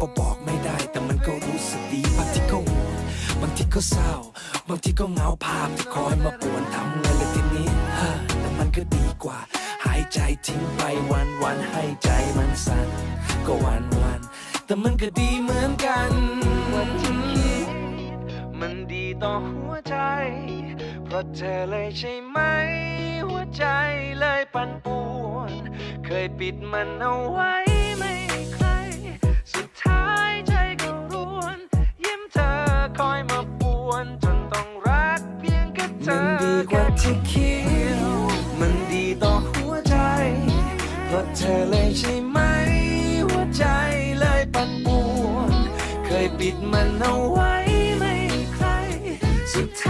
ก็บอกไม่ได้ แต่มันก็รู้สึกดีบางทีก็ห่วงบางทีก็เศร้า บางทีก็เหงาภาพที่คอยมาปวนทำไงเลยทีนี้ฮะแต่มันก็ดีกว่า หายใจทิ้งไปวันวันให้ใจมันสั่นก็วันวันแต่มันก็ดีเหมือนกันบางที่คิดมันดีต่อหัวใจ เพราะเธอเลยใช่ไหม หัวใจเลยปั่นป่วน เคยปิดมันเอาไว้ กว่าที่คิดมันดีต่อหัวใจ เพราะเธอเลยใช่ไหม หัวใจเลยปั่นป่วน เคยปิดมันเอาไว้ไม่ใคร สุดท้าย